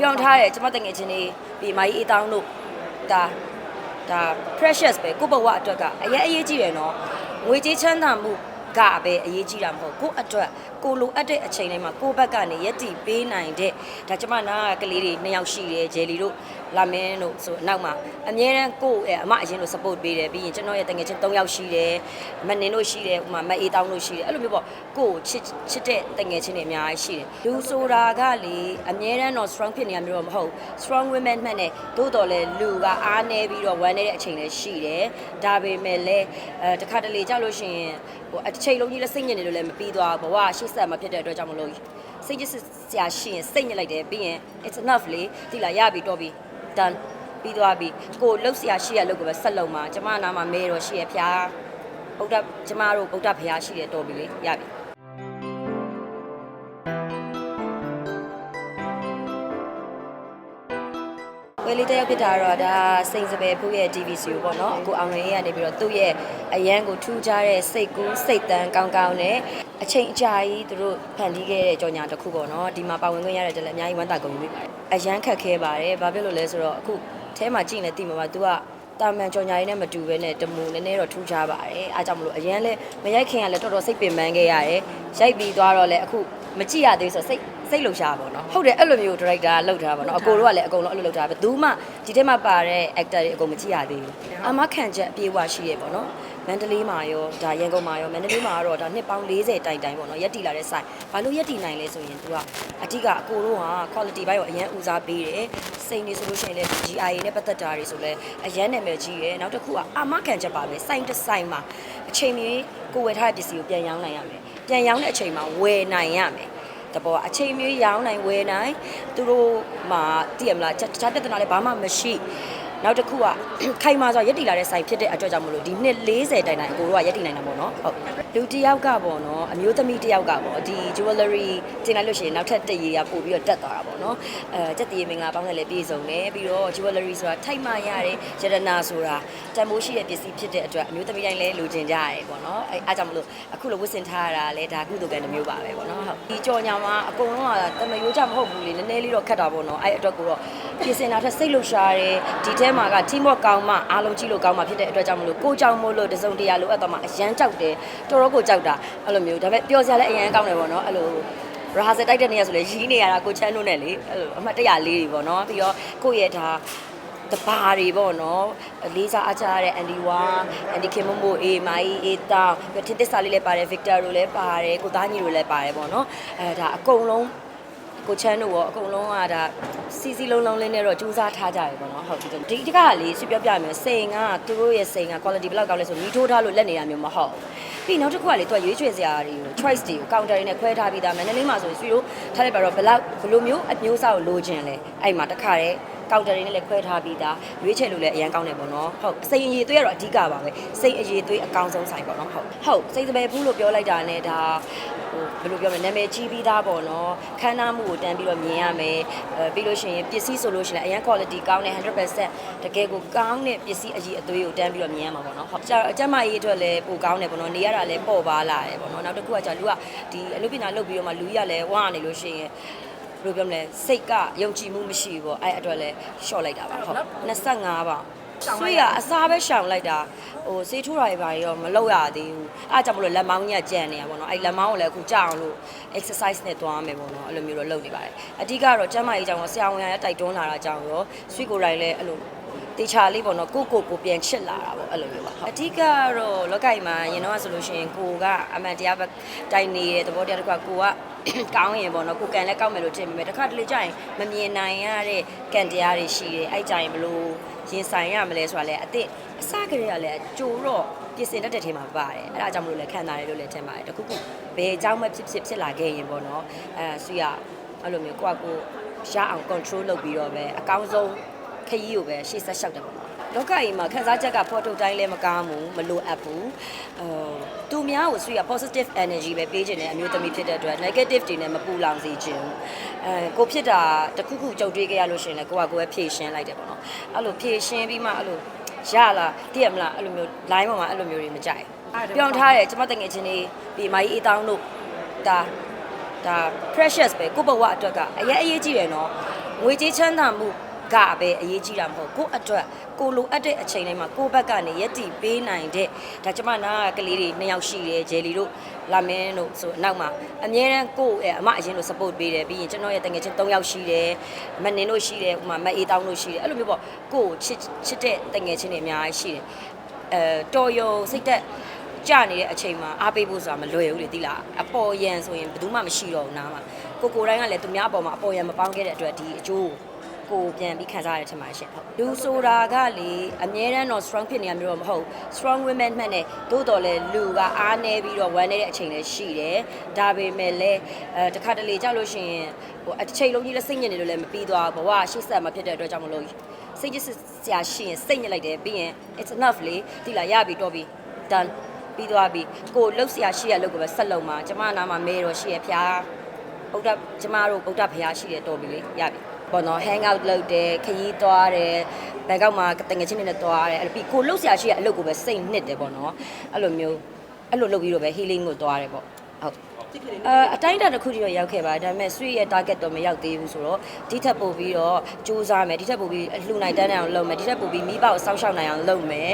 ပြောင်းထားတယ်ကျမတငယ်ချင်းတွေဒီမိုင်းအေးတောင်းတို့ဒါဒါ precious ပဲကိုယ့်ဘဝအတွက်ကအရင်အရေးကြီးတယ်နော်ငွေကြေးချမ်းသာမှုကပဲအရေးကြီးတာမဟုတ်ကိုယ့်အတွက် ကိုလိုအပ်တဲ့အချိန်တိုင်းမှာကိုယ့်ဘက်ကနေရက်တီပေးနိုင်တဲ့ဒါကျမနာကလေးတွေနှစ်ယောက်ရှိတယ်ဂျယ်လီတို့လာမင်းတို့ဆိုနောက်မှာအမြဲတမ်းကိုယ့်ရဲ့အမအရင်လို support ပေးတယ်ပြီးရင်ကျွန်တော်ရဲ့တငယ်ချင်း၃ယောက်ရှိတယ်မနင်တို့ရှိတယ်ဥမာမအေးတောင်းတို့ရှိတယ်အဲ့လိုမျိုးပေါ့ကိုယ့်ကိုချစ်ချစ်တဲ့တငယ်ချင်းတွေအများကြီးရှိတယ်လူဆိုတာကလေအမြဲတမ်းတော့ strong ဖြစ်နေရမျိုးတော့မဟုတ် strong women မှတ်နေသို့တော်လဲလူကအားနေပြီးတော့ဝမ်းနေတဲ့အချိန်လည်းရှိတယ်ဒါပေမဲ့လည်းအဲတခါတလေကြောက်လို့ရှိရင်ဟိုအချိန်လုံးကြီးလက်စိတ်ညစ်နေလို့လည်းမပြီးသွားဘဝရှေ့ဆက်မဖြစ်တဲ့အတွက်ကြောင့်မလို့စိတ်ကြစ်စရာရှိရင်စိတ်ညစ်လိုက်တယ်ပြီးရင် it's enough လေဒီလာရပြီတော့ပြီ done ပြီးသွားပြီကိုလှုပ်စရာရှိရလို့ကိုပဲဆက်လုံမှာကျမနာမှာမဲတော့ရှိရဖျားဗုဒ္ဓကျမတို့ဗုဒ္ဓဖျားရှိရတော်ပြီလေရပြီဝယ်လေးတယောက်ဖြစ်တာတော့ဒါစိန်စပယ်ဖူးရဲ့ TV show ပေါ့နော်အခုအောင်ရင်းကနေပြီးတော့သူ့ရဲ့အရန်ကိုထူးခြားတဲ့စိတ်ကူးစိတ်တန်းကောင်းကောင်းနဲ့ အချိန်အကြာကြီးသူတို့ဖန်တီးခဲ့တဲ့ကြော်ညာတစ်ခုပေါ့နော်ဒီမှာပါဝင်ခွင့်ရတဲ့တက်လည်းအများကြီးဝမ်းသာကုန်ပြီပါတယ်အရန်ခက်ခဲပါတယ်ဘာဖြစ်လို့လဲဆိုတော့အခုအဲမှာကြည့်နေတိမှာပါ तू ကတာမန်ကြော်ညာရင်းနဲ့မတူဘဲနဲ့တမူနည်းနည်းတော့ထူးခြားပါတယ်အားကြောင့်မလို့အရန်လဲမရိုက်ခင်ကလည်းတော်တော်စိတ်ပင်ပန်းခဲ့ရတယ်ရိုက်ပြီးသွားတော့လဲအခုမကြည့်ရသေးဆိုစိတ် စိတ်လှုပ်ရှားပါတော့ဟုတ်တယ်အဲ့လိုမျိုး director ကလှုပ်ထားပါတော့အကိုတို့ကလည်းအကုန်လုံးအဲ့လိုလှုပ်ထားပဲဘူးမှဒီထဲမှာပါတဲ့ actor တွေအကုန်မကြည့်ရသေးဘူးအမခံချက်အပြေးဝရှိရပေါ့နော်မန္တလေးမှာရောဒါရန်ကုန်မှာရောမန္တလေးမှာကတော့ဒါနှစ်ပေါင်း40တိုင်တိုင်ပေါ့နော်ရက်တီလာတဲ့ဆိုင်ဘာလို့ရက်တီနိုင်လဲဆိုရင်သူကအဓိကအကိုတို့က quality ဘိုင်းကိုအရန်ဦးစားပေးတယ်စိန်နေဆိုလို့ရှိရင်လည်း GIA နဲ့ပတ်သက်တာတွေဆိုလဲအရန်နာမည်ကြီးရယ်နောက်တစ်ခုကအမခံချက်ပါပဲစိုင်းတစ်ဆိုင်မှာအချိန်မီကိုဝယ်ထားတဲ့ပစ္စည်းကိုပြန်ရောင်းနိုင်ရမယ်ပြန်ရောင်းတဲ့အချိန်မှာဝယ်နိုင်ရမယ် တဘောအချိန်မျိုးရောင်းနိုင်ဝယ်နိုင်သူတို့မှာတည်ရမလားတခြားပြဿနာလည်းဘာမှမရှိနောက်တစ်ခုကခိုင်မာဆိုရက်တီလာတဲ့ဆိုင်ဖြစ်တဲ့အတွက်ကြောင့်မလို့ဒီနှစ်40တိုင်တိုင်အကိုတို့ကရက်တီနိုင်တာပေါ့နော်ဟုတ် လူတစ်ယောက်ကပေါ့နော်အမျိုးသမီးတစ်ယောက်ကပေါ့ဒီ jewelry တင်လိုက်လို့ရှိရင်နောက်ထပ်တစ်ရေကပို့ပြီးတော့တက်သွားတာပေါ့နော်အဲစက်တရေမင်္ဂလာပေါင်းနဲ့လည်းပြည့်စုံတယ်ပြီးတော့ jewelry ဆိုတာထိုက်မှရတဲ့ရတနာဆိုတာတန်ဖိုးရှိတဲ့ပစ္စည်းဖြစ်တဲ့အတွက်အမျိုးသမီးတိုင်းလည်းလိုချင်ကြရတယ်ပေါ့နော်အဲအားကြောင့်မလို့အခုလိုဝတ်ဆင်ထားရတာလည်းဒါကုသိုလ်ကံတစ်မျိုးပါပဲပေါ့နော်ဟုတ်ဒီကြော်ညာမှာအကုန်လုံးကတမယိုးကြမဟုတ်ဘူးလေနည်းနည်းလေးတော့ခက်တာပေါ့နော်အဲအတွက်ကိုတော့ပြင်ဆင်တာထက်စိတ်လှုပ်ရှားတယ်ဒီထဲမှာက team work ကောင်းမှအားလုံးကြည့်လို့ကောင်းမှဖြစ်တဲ့အတွက်ကြောင့်မလို့ကိုကြောင့်မို့လို့တစုံတရာလိုအပ်တော့မှအရန်ကြောက်တယ်တော်တော်ကိုကြောက်တာအဲ့လိုမျိုးဒါပေမဲ့ပျော်စရာလည်းအရန်ကောင်းတယ်ပေါ့နော်အဲ့လိုရာဟာစတိုက်တဲ့နေရဆိုလေရီးနေရတာကိုချမ်းလို့နဲ့လေအဲ့လိုအမှတ်တရလေးတွေပေါ့နော်ပြီးတော့ကိုယ့်ရဲ့ဒါတဘာတွေပေါ့နော်လေးစားအားကြရတဲ့အန်ဒီဝါအန်ဒီခင်မမိုအေမိုင်းအေတောင်းပြီးတော့ထစ်သစ္စာလေးလည်းပါတယ်ဗစ်တာတို့လည်းပါတယ်ကိုသားညီတို့လည်းပါတယ်ပေါ့နော်အဲဒါအကုန်လုံးကိုချမ်းတို့ရောအကုန်လုံးကဒါစီစီလုံးလုံးလေးနဲ့တော့ကြိုးစားထားကြတယ်ပေါ့နော်ဟုတ်ဒီဒီကကလေဆွပြောပြမယ်စိန်ကသူတို့ရဲ့စိန်က quality ဘယ်လောက်ကောင်းလဲဆိုမီးထိုးထားလို့လက်နေတာမျိုးမဟုတ်ဘူး ပြီးနောက်တစ်ခုကလေသူကရွေးချယ်စရာတွေကို choice တွေကို counter တွေနဲ့ခွဲထားပြီးသားမန္တလေးမှာဆိုရင်ဆွေတို့ထားလိုက်ပါတော့ဘယ်လောက်ဘယ်လိုမျိုးအမျိုးအစားကိုလိုချင်လဲအဲ့မှာတစ်ခါတည်း ကောက်တယ်တွေနဲ့လည်းခွဲထားပြီးသားရွေးချယ်လို့လည်းအရန်ကောင်းတယ်ပေါ့နော်ဟုတ်စိတ်အရေးသွေးကတော့အဓိကပါပဲစိတ်အရေးသွေးအကောင်းဆုံးဆိုင်ပေါ့နော်ဟုတ်ဟုတ်စိတ်စပယ်ဘူးလို့ပြောလိုက်တာနဲ့ဒါဟိုဘယ်လိုပြောမလဲနာမည်ကြီးပြီးသားပေါ့နော်ခန်းနာမှုကိုတန်းပြီးတော့မြင်ရမယ်အဲပြီးလို့ရှိရင်ပစ္စည်းဆိုလို့ရှိရင်အရန် quality ကောင်းတဲ့100%တကယ်ကိုကောင်းတဲ့ပစ္စည်းအရေးအသွေးကိုတန်းပြီးတော့မြင်ရမှာပေါ့နော်ဟုတ်ကျတော့အကျမရေးအတွက်လည်းပိုကောင်းတယ်ပေါ့နော်နေရတာလည်းပေါ့ပါလာတယ်ပေါ့နော်နောက်တစ်ခုကကြာလူကဒီအလုပ်ပညာလုပ်ပြီးတော့မှလူကြီးကလည်းဝါနေလို့ရှိရင် ဘယ်လိုပြောမလဲစိတ်ကယုံကြည်မှုမရှိဘူးပေါ့အဲ့အတွက်လဲရှော့လိုက်တာပါဟုတ်25ပါဆွေးရအစားပဲရှောင်လိုက်တာဟိုစေးထိုးတာတွေပါရောမလုပ်ရသေးဘူးအားကြောင့်မလို့လက်မောင်းညက်ကြံနေရပါတော့အဲ့လက်မောင်းကိုလည်းအခုကြအောင်လို့ exercise နဲ့သွားမယ်ပေါ့နော်အဲ့လိုမျိုးတော့လုပ်နေပါတယ်အဓိကတော့ကျန်းမာရေးကြောင့်ဆရာဝန်ရတိုက်တွန်းလာတာကြောင့်ရောဆွေးကိုယ်တိုင်လည်းအဲ့လို တေချာလေးပေါ့နော်ကိုကိုကိုပြန်ချစ်လာတာပေါ့အဲ့လိုမျိုးပါအဓိကတော့လောက်ကင်မှာရင်တော့ဆိုလို့ရှိရင်ကိုကအမှန်တရားပဲတိုင်နေတဲ့သဘောတရားတစ်ခုကကိုကကောင်းရင်ပေါ့နော်ကိုကန်လည်းကောက်မယ်လို့ထင်ပေမဲ့တစ်ခါတလေကြာရင်မမြင်နိုင်ရတဲ့ကန်တရားတွေရှိတယ်အဲ့ကြာရင်ဘလို့ရင်ဆိုင်ရမလဲဆိုတာလဲအစ်အစကလေးကလည်းကြိုတော့ပြင်ဆင်တတ်တဲ့ထဲမှာပါတယ်အဲ့ဒါကြောင့်မလို့လည်းခံစားရတယ်လို့လည်းထင်ပါတယ်တခုခုဘယ်အကြောင်းမှဖြစ်ဖြစ်ဖြစ်လာခဲ့ရင်ပေါ့နော်အဲဆွေရအဲ့လိုမျိုးကိုကကိုရအောင် control လုပ်ပြီးတော့ပဲအကောင်းဆုံး ခရီးကိုပဲရှေ့ဆက်လျှောက်တယ်ပေါ့နော်လောကကြီးမှာခန်းစားချက်ကဖော်ထုတ်တိုင်းလည်းမကားဘူးမလိုအပ်ဘူးအဲသူများကိုဆွေရ positive energy ပဲပေးခြင်းနဲ့အမျိုးသမီးဖြစ်တဲ့အတွက် negative တွေနဲ့မပူလောင်စေခြင်းအဲကိုဖြစ်တာတခုခုကြုံတွေ့ခဲ့ရလို့ရှိရင်လည်းကိုကကိုပဲဖြည့်ရှင်းလိုက်တယ်ပေါ့နော်အဲ့လိုဖြည့်ရှင်းပြီးမှအဲ့လိုရလာတည်ရမလားအဲ့လိုမျိုး line ပေါ်မှာအဲ့လိုမျိုးတွေမကြိုက်ဘူးပြောင်းထားတယ်ကျမတငယ်ချင်းတွေဒီမိုင်းအေးတောင်းတို့ဒါဒါ precious ပဲကိုယ့်ဘဝအတွက်ကအရင်အရေးကြီးတယ်နော်ငွေကြေးချမ်းသာမှု ကပဲအရေးကြီးတာမဟုတ်ကိုယ့်အတွက်ကိုလိုအပ်တဲ့အချိန်တိုင်းမှာကိုယ့်ဘက်ကနေရက်တည်ပေးနိုင်တဲ့ဒါကျမနာကလေးတွေနှစ်ယောက်ရှိတယ်ဂျယ်လီတို့လာမင်းတို့ဆိုအနောက်မှာအများရန်ကိုယ့်ရဲ့အမအရင်တို့ support ပေးတယ်ပြီးရင်ကျွန်တော်ရဲ့တငယ်ချင်း၃ယောက်ရှိတယ်မနင်တို့ရှိတယ်ဥမာမအေးတောင်းတို့ရှိတယ်အဲ့လိုမျိုးပေါ့ကိုယ့်ကိုချစ်ချစ်တဲ့တငယ်ချင်းတွေအများကြီးရှိတယ်အဲတော်ရုံစိတ်သက်ကြနေတဲ့အချိန်မှာအားပေးဖို့ဆိုတာမလွယ်ဘူးလေတိလားအပေါ်ယံဆိုရင်ဘယ်သူမှမရှိတော့ဘူးနားမှာကိုကိုတိုင်းကလည်းသူများအပေါ်မှာအပေါ်ယံမပေါင်းခဲ့တဲ့အတွက်ဒီအကျိုး ကိုပြန်ပြီးခံစားရတဲ့ထင်ပါရှင်ဟုတ်လူဆိုတာကလေအမြဲတမ်းတော့ strong ဖြစ်နေရမျိုးတော့မဟုတ် strong women မှတ်နဲ့သို့တော်လဲလူကအားနေပြီးတော့ဝမ်းနေတဲ့အချိန်လည်းရှိတယ်ဒါပေမဲ့လည်းအဲတခါတလေကြောက်လို့ရှိရင်ဟိုအချိန်လုံးကြီးလည်းစိတ်ညစ်နေလို့လည်းမပြီးသွားဘူးဘဝရှေ့ဆက်မှာဖြစ်တဲ့အတွက်ကြောင့်မလို့စိတ်ညစ်စရာရှိရင်စိတ်ညစ်လိုက်တယ်ပြီးရင် it's enough လေဒီလာရပြီတော့ပြီ done ပြီးသွားပြီကိုလှုပ်ရှားရှိရလှုပ်ကိုပဲဆက်လုံမှာကျမနာမှာမဲတော့ရှိရဖျားဗုဒ္ဓကျမတို့ဗုဒ္ဓဖျားရှိတယ်တော်ပြီလေရပြီ ပေါ့နော် hang out လုပ်တယ်ခရီးသွားတယ်ဘန်ကောက်မှာတငယ်ချင်းတွေနဲ့သွားတယ်အဲ့ပြီးကိုလှုပ်ရှားရှိရအလုပ်ကိုပဲစိတ်နှစ်တယ်ပေါ့နော်အဲ့လိုမျိုးအဲ့လိုလုပ်ပြီးတော့ပဲ healing ကိုသွားတယ်ပေါ့ဟုတ်အဲအတိုင်းအတာတစ်ခုတည်းတော့ရောက်ခဲ့ပါတယ်ဒါပေမဲ့ sweet ရဲ့ target တော့မရောက်သေးဘူးဆိုတော့ဒီထက်ပိုပြီးတော့စူးစမ်းမယ်ဒီထက်ပိုပြီးအလှူနိုင်တန်းနိုင်အောင်လုပ်မယ်ဒီထက်ပိုပြီးမိဘကိုစောင့်ရှောက်နိုင်အောင်လုပ်မယ်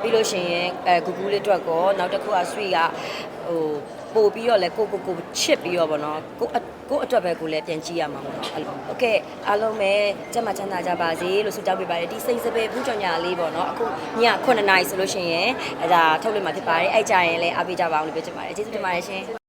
ပြီးလို့ရှိရင်အဲဂူဂူလေးအတွက်ကောနောက်တစ်ခုက sweet ကဟိုပို့ပြီးတော့လဲကိုကိုကိုချစ်ပြီးတော့ဗောနော်ကို အကိုအတွက်ပဲကိုလည်းပြန်ကြည့်ရမှာပေါ့နော်အဲ့လိုโอเคအားလုံးပဲကြက်မချမ်းသာကြပါစေလို့ဆုတောင်းပေးပါတယ်ဒီစိတ်စပယ်ဘူးကြောင့်ညာလေးပေါ့နော်အခုည9နာရီဆိုလို့ရှိရင်အဲဒါထုတ်လို့မှာဖြစ်ပါတယ်အဲ့ကြရင်လည်းအားပေးကြပါအောင်လို့ပြောချင်ပါတယ်ကျေးဇူးတင်ပါတယ်ရှင်